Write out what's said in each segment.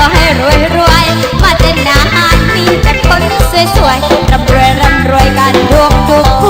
ก็ให้รวยรวยมาแต่นาหานมีแต่คนสวยสวยร่ำรวยร่ำรวยกันทุกทุก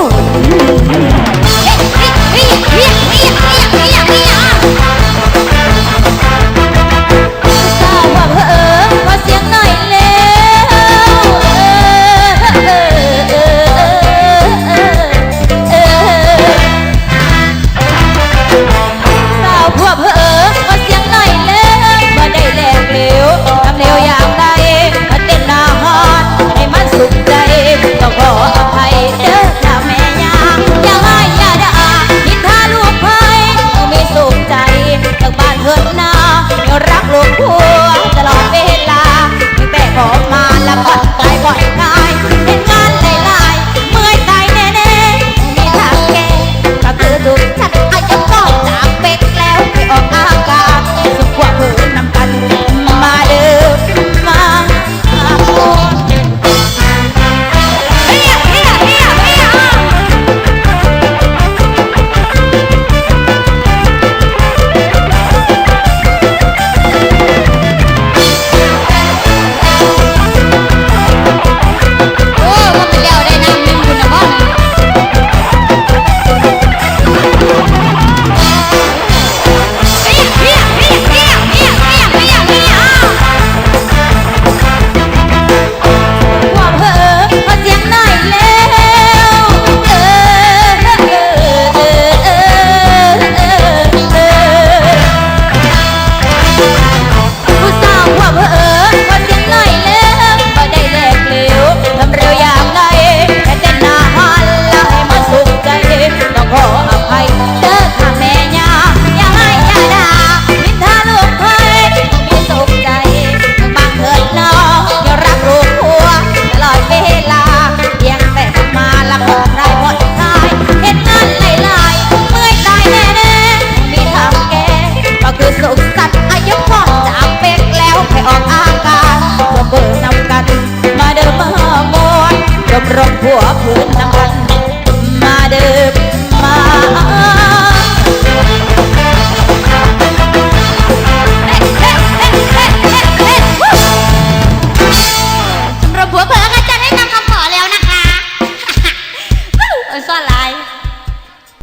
ลงโพ